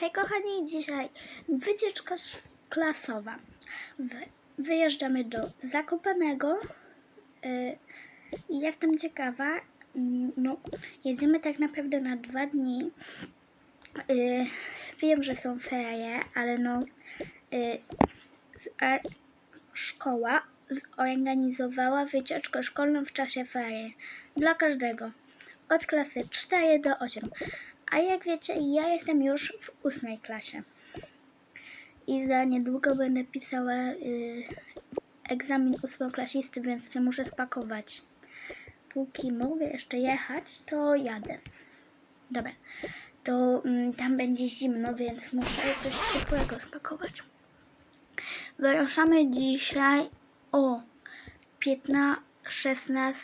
Hej kochani, dzisiaj wycieczka klasowa. Wy, wyjeżdżamy do Zakopanego. Y, jestem ciekawa, mm, no jedziemy tak naprawdę na dwa dni. Y, wiem, że są ferie, ale no y, szkoła zorganizowała wycieczkę szkolną w czasie ferii dla każdego. Od klasy 4 do 8. A jak wiecie, ja jestem już w ósmej klasie. I za niedługo będę pisała y, egzamin ósmoklasisty, więc się muszę spakować. Póki mogę jeszcze jechać, to jadę. Dobra, to mm, tam będzie zimno, więc muszę coś ciepłego spakować. Wyruszamy dzisiaj o 15, 16,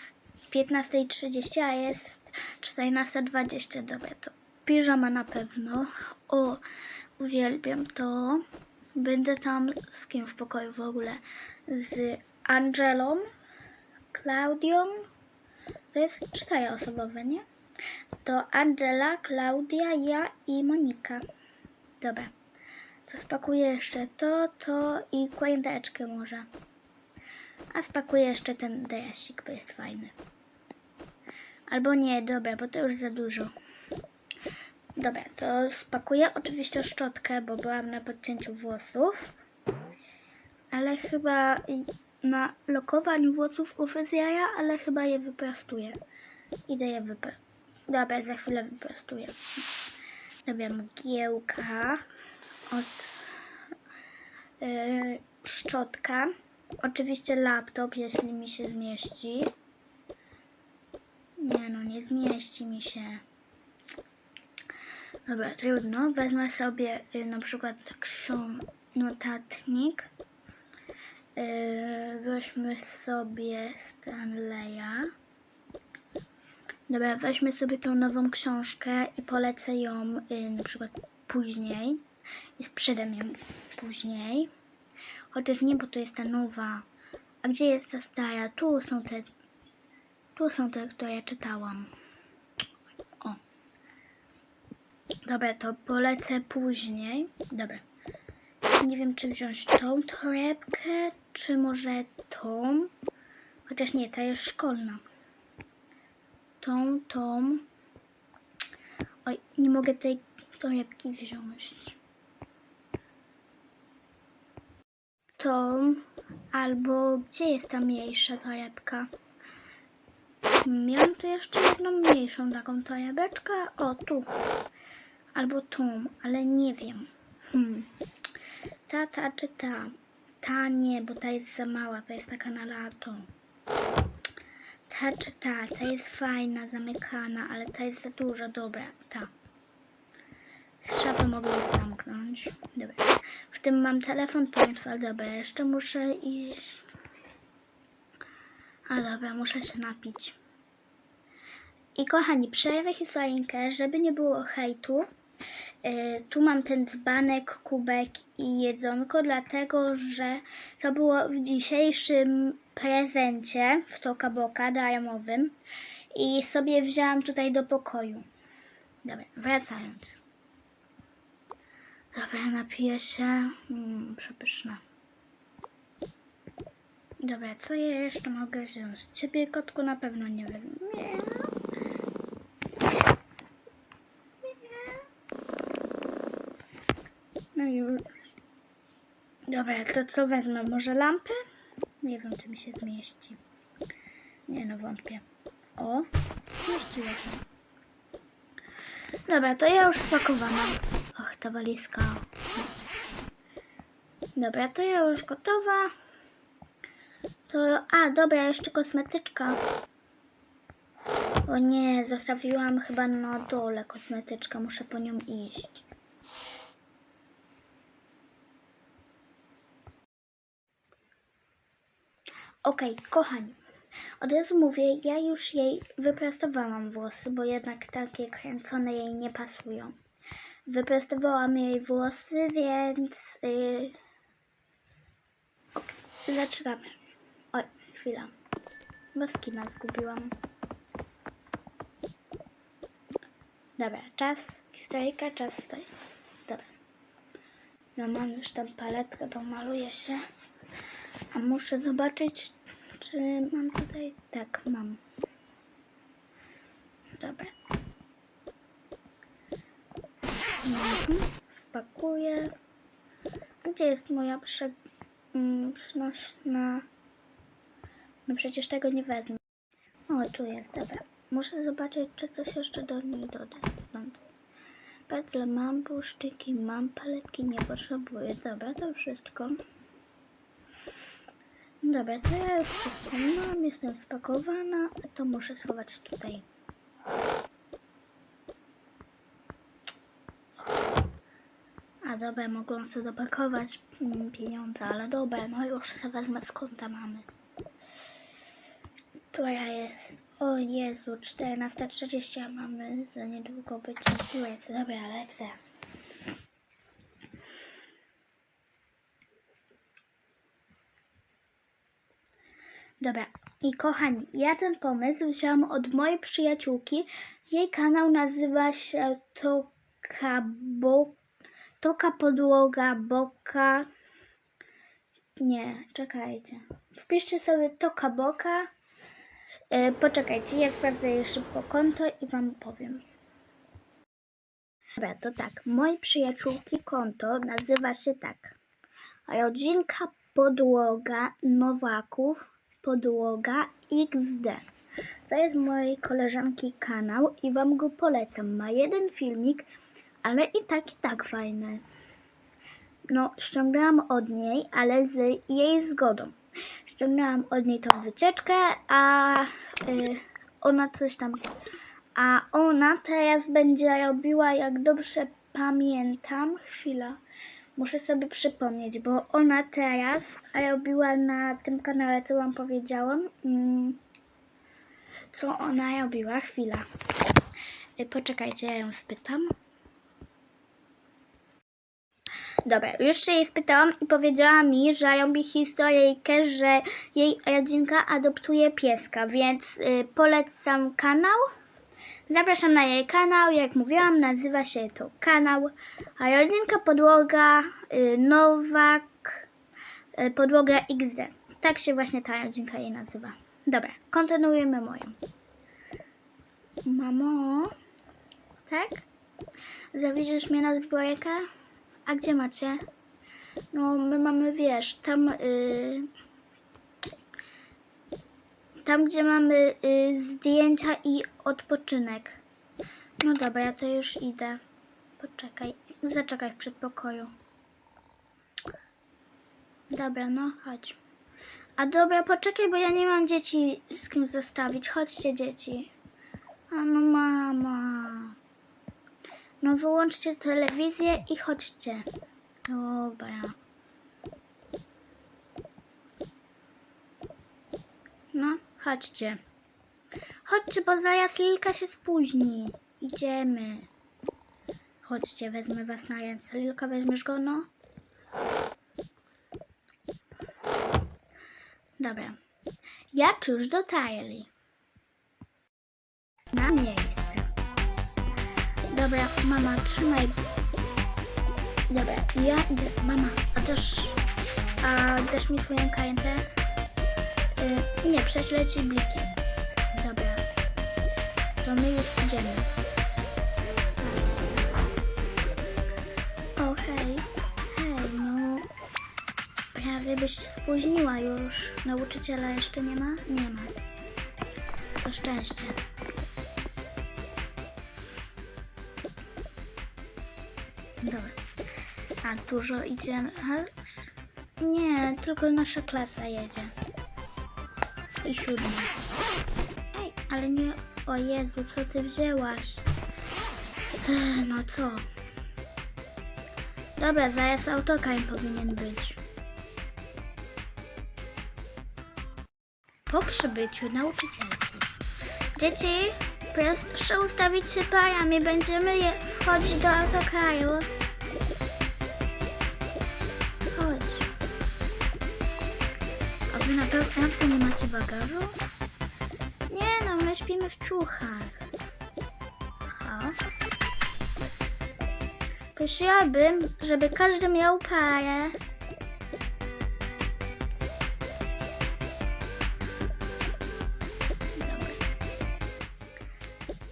15.30, a jest 14.20. Dobra, to piżama na pewno. O, uwielbiam to. Będę tam z kim w pokoju w ogóle? Z Angelą, Klaudią. To jest czteroosobowe, nie? To Angela, Klaudia, ja i Monika. Dobra. To spakuję jeszcze to, to i kłędeczkę może. A spakuję jeszcze ten dresik, bo jest fajny. Albo nie, dobra, bo to już za dużo. Dobra, to spakuję oczywiście szczotkę, bo byłam na podcięciu włosów. Ale chyba na lokowaniu włosów u fryzjera, ale chyba je wyprostuję. Idę je wyprostować. Dobra, za chwilę wyprostuję. Dobra, mgiełka od yy, szczotka. Oczywiście laptop, jeśli mi się zmieści. Nie no, nie zmieści mi się. Dobra, trudno. Wezmę sobie y, na przykład notatnik. Yy, weźmy sobie Stanleya. Dobra, weźmy sobie tą nową książkę i polecę ją y, na przykład później. I sprzedam ją później. Chociaż nie, bo to jest ta nowa. A gdzie jest ta stara? Tu są te. Tu są te, które ja czytałam. O. Dobra, to polecę później. Dobra. Nie wiem, czy wziąć tą torebkę, czy może tą. Chociaż nie, ta jest szkolna. Tą, tą. Oj, nie mogę tej torebki wziąć. Tą, albo gdzie jest ta mniejsza torebka? Miałam tu jeszcze jedną mniejszą taką torebeczkę. O, tu. Albo tą, ale nie wiem. Hmm. Ta, ta czy ta? Ta nie, bo ta jest za mała, to jest taka na lato. Ta czy ta? Ta jest fajna, zamykana, ale ta jest za duża. Dobra, ta. Szafę mogę zamknąć. Dobra. W tym mam telefon państwa. Dobra, jeszcze muszę iść. A dobra, muszę się napić. I kochani, przerwę historyjkę, żeby nie było hejtu. Y, tu mam ten dzbanek, kubek i jedzonko, dlatego że to było w dzisiejszym prezencie w Soka Boka darmowym i sobie wzięłam tutaj do pokoju. Dobra, wracając. Dobra, napiję się. Mm, przepyszne. Dobra, co ja jeszcze mogę wziąć? Ciebie, kotku, na pewno nie wezmę. No już. Dobra, to co wezmę? Może lampę? Nie wiem, czy mi się zmieści. Nie no, wątpię. O, zmieściło się. Dobra, to ja już spakowana. Och, ta walizka. Dobra, to ja już gotowa. To, a, dobra, jeszcze kosmetyczka. O nie, zostawiłam chyba na dole kosmetyczkę. Muszę po nią iść. Okej, kochani. Od razu mówię, ja już jej wyprostowałam włosy, bo jednak takie kręcone jej nie pasują. Wyprostowałam jej włosy, więc yy... okej, zaczynamy. Oj, chwila. Bo zgubiłam. Dobra, czas historyjka, czas story. Dobra. No mam już tę paletkę, to maluję się. A muszę zobaczyć, czy mam tutaj... Tak, mam. Dobra. Mhm. Wpakuję. Gdzie jest moja prze... mm, przynośna... No przecież tego nie wezmę. O, tu jest, dobra. Muszę zobaczyć, czy coś jeszcze do niej dodać stąd. Pędzle mam, błyszczyki mam, paletki nie potrzebuję. Dobra, to wszystko. Dobra, to ja już wszystko mam, jestem spakowana, to muszę schować tutaj. A dobra, mogłam sobie dopakować mm, pieniądze, ale dobra, no już sobie wezmę z konta mamy. Która jest? O Jezu, 14.30, a mamy za niedługo być piłece. Dobra, lecę. Dobra, i kochani, ja ten pomysł wzięłam od mojej przyjaciółki. Jej kanał nazywa się Toka, Bo... Toka Podłoga Boka. Nie, czekajcie. Wpiszcie sobie Toka Boka. E, poczekajcie, ja sprawdzę jej szybko konto i wam powiem. Dobra, to tak. Mojej przyjaciółki konto nazywa się tak. Rodzinka Podłoga Nowaków Podłoga XD. To jest mojej koleżanki kanał i wam go polecam. Ma jeden filmik, ale i tak i tak fajny. No, ściągnęłam od niej, ale z jej zgodą. Ściągnęłam od niej tą wycieczkę, a y, ona coś tam. A ona teraz będzie robiła, jak dobrze pamiętam, chwila. Muszę sobie przypomnieć, bo ona teraz robiła na tym kanale, co wam powiedziałam. Mm, co ona robiła? Chwila. Y, Poczekajcie, ja ją spytam. Dobra, już się jej spytałam i powiedziała mi, że robi historyjkę, że jej rodzinka adoptuje pieska, więc y, polecam kanał. Zapraszam na jej kanał, jak mówiłam, nazywa się to kanał Rodzinka Podłoga y, Nowak y, Podłoga XD. Tak się właśnie ta rodzinka jej nazywa. Dobra, kontynuujemy moją. Mamo, tak? Zawiedziesz mnie na zbiórkę? A gdzie macie? No, my mamy, wiesz, tam... Y, tam, gdzie mamy y, zdjęcia i odpoczynek. No dobra, ja to już idę. Poczekaj, zaczekaj w przedpokoju. Dobra, no chodź. A dobra, poczekaj, bo ja nie mam dzieci z kim zostawić. Chodźcie, dzieci. A no mama. No wyłączcie telewizję i chodźcie. Dobra. No, chodźcie. Chodźcie, bo zaraz Lilka się spóźni. Idziemy. Chodźcie, wezmę was na ręce. Lilka, weźmiesz go, no? Dobra. Jak już dotarli na miejsce. Dobra, mama, trzymaj. Dobra, ja idę. Mama, a też... A dasz mi swoją kartę? Y, nie, prześlę ci bliki. Dobra. To my już idziemy. O, hej. Hej, no... Prawie byś się spóźniła już. Nauczyciela jeszcze nie ma? Nie ma. To szczęście. Dobra. A dużo idzie. Nie, tylko nasza klasa jedzie. I siódma. Ej, ale nie. O Jezu, co ty wzięłaś? Ech, No co? Dobra, zaraz autokar powinien być. Po przybyciu nauczycielki. Dzieci, proszę ustawić się parami. Będziemy je wchodzić do autokaru. Bagażu? Nie no, my śpimy w ciuchach. Aha. Prosiłabym, żeby każdy miał parę.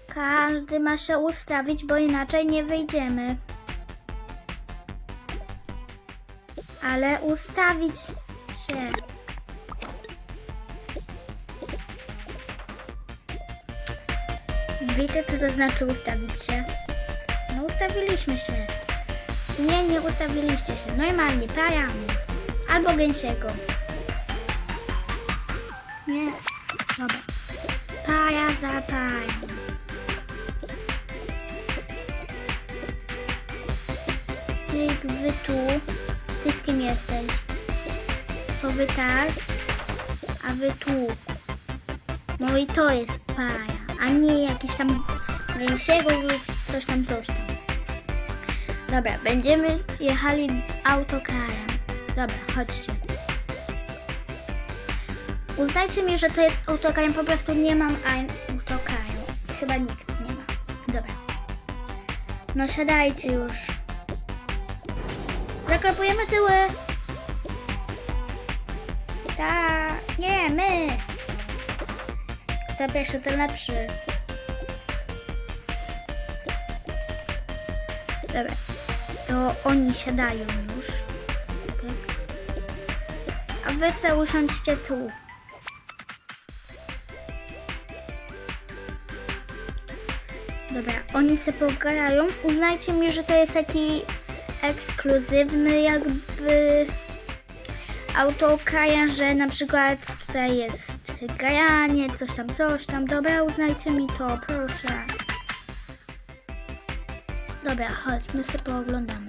Każdy ma się ustawić, bo inaczej nie wyjdziemy. Ale ustawić się. Wiecie, co to znaczy ustawić się? No ustawiliśmy się. Nie, nie ustawiliście się. Normalnie, parami. Albo gęsiego. Nie. Dobra. Para za parą. Pyk, wy tu. Ty z kim jesteś? To wy tak, a wy tu. No i to jest para, a nie jakiś tam gęsiego lub coś tam, tam. Dobra, będziemy jechali autokarem. Dobra, chodźcie. Uznajcie mi, że to jest autokarem, po prostu nie mam autokaru. Chyba nikt nie ma. Dobra. No siadajcie już. Zaklepujemy tyły. Tak, nie, my. Kto pierwszy, ten lepszy. Dobra, to oni siadają już. A wy se usiądźcie tu. Dobra, oni se pograją. Uznajcie mi, że to jest taki ekskluzywny jakby autokaja, że na przykład tutaj jest granie, coś tam, coś tam. Dobra, uznajcie mi to, proszę. Dobra, chodź, my sobie pooglądamy.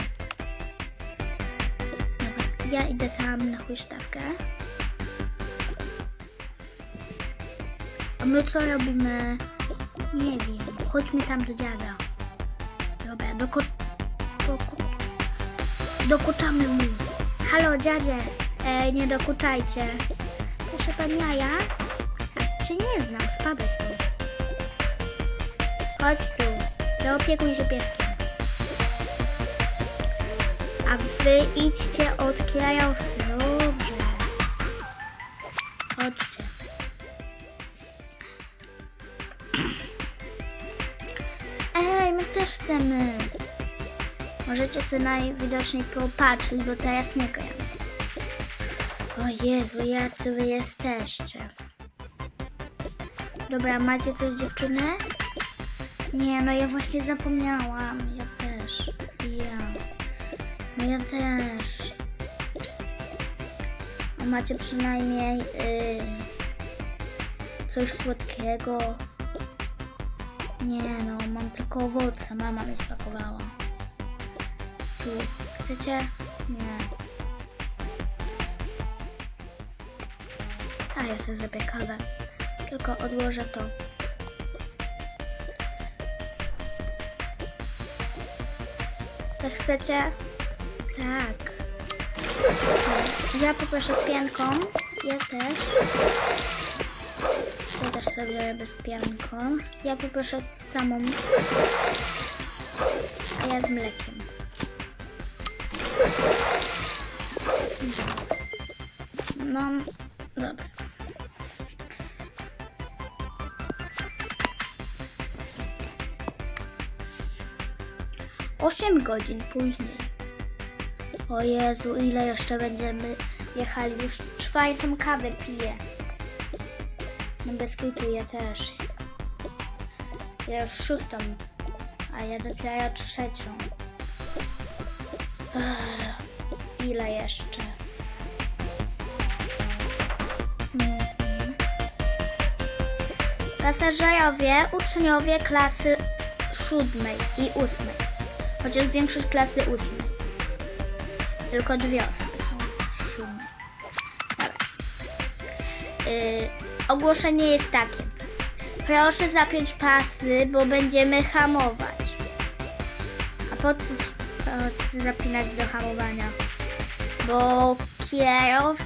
Dobra, ja idę tam na huśtawkę. A my co robimy? Nie wiem. Chodźmy tam do dziada. Dobra, doko... doko... dokuczamy mu. Halo, dziadzie. E, nie dokuczajcie. Proszę pan jaja? Cię nie znam, spadaj stąd. Chodź tu. Zaopiekuj się pieskiem. A wy idźcie od kierowcy. Dobrze. Chodźcie. Ej, my też chcemy. Możecie sobie najwidoczniej popatrzeć, bo teraz nie gram. O Jezu, jacy wy jesteście. Dobra, macie coś dziewczyny? Nie, no ja właśnie zapomniałam. Ja też. Ja. No ja też. A macie przynajmniej y, coś słodkiego? Nie no, mam tylko owoce. Mama mi spakowała. Tu. Chcecie? Nie. A ja sobie kawę. Tylko odłożę to. Też chcecie? Tak. Ja poproszę z pianką. Ja też. To też sobie robię z pianką. Ja poproszę z samą. A ja z mlekiem. Mam. Dobra. Osiem godzin później. O Jezu, ile jeszcze będziemy jechali? Już czwartą kawę piję. No bez ja też. Ja już szóstą, a ja dopiero trzecią. Ech, ile jeszcze? Mhm. Pasażerowie, uczniowie klasy siódmej i ósmej. Chociaż większość klasy ósmej. Tylko dwie osoby są z siódmej. Dobra. Yy, ogłoszenie jest takie. Proszę zapiąć pasy, bo będziemy hamować. A po co, po co zapinać do hamowania? Bo kierow,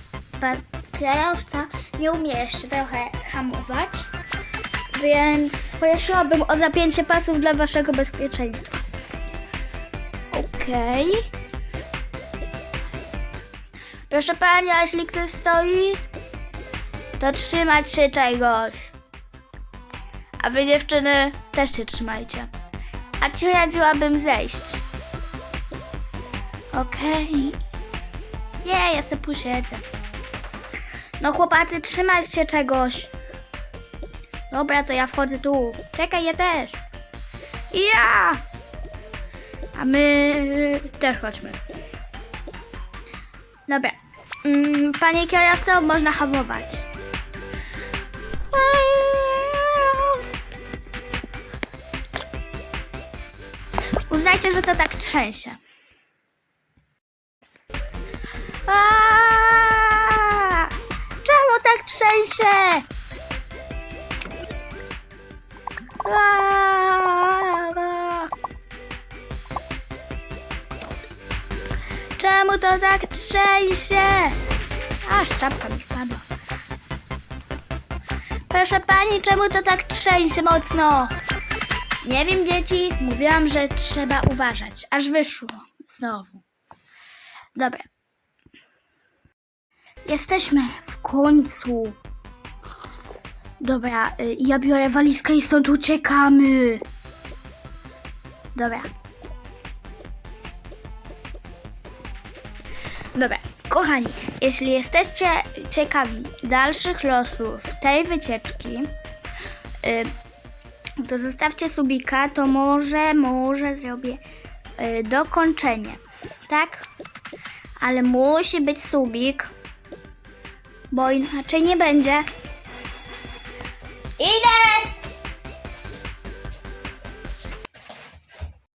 pa, kierowca nie umie jeszcze trochę hamować. Więc prosiłabym o zapięcie pasów dla waszego bezpieczeństwa. Okej. Okej. Proszę pani, a jeśli ktoś stoi, to trzymać się czegoś. A wy dziewczyny też się trzymajcie. A ci radziłabym zejść. Okej. Nie, ja sobie posiedzę. No chłopacy, trzymać się czegoś. Dobra, to ja wchodzę tu. Czekaj, ja też. Ja! A my też chodźmy. Dobra. Mm, Panie kierowco, można hamować. Uznajcie, że to tak trzęsie. Aaaa! Czemu tak trzęsie? Aaaa! Czemu to tak trzęsie? Aż czapka mi spadła. Proszę pani, czemu to tak trzęsie mocno? Nie wiem, dzieci. Mówiłam, że trzeba uważać. Aż wyszło. Znowu. Dobra. Jesteśmy w końcu. Dobra, y, ja biorę walizkę i stąd uciekamy. Dobra. Dobra, kochani, jeśli jesteście ciekawi dalszych losów tej wycieczki, y, to zostawcie subika, to może, może zrobię y, dokończenie, tak? Ale musi być subik, bo inaczej nie będzie. Idę!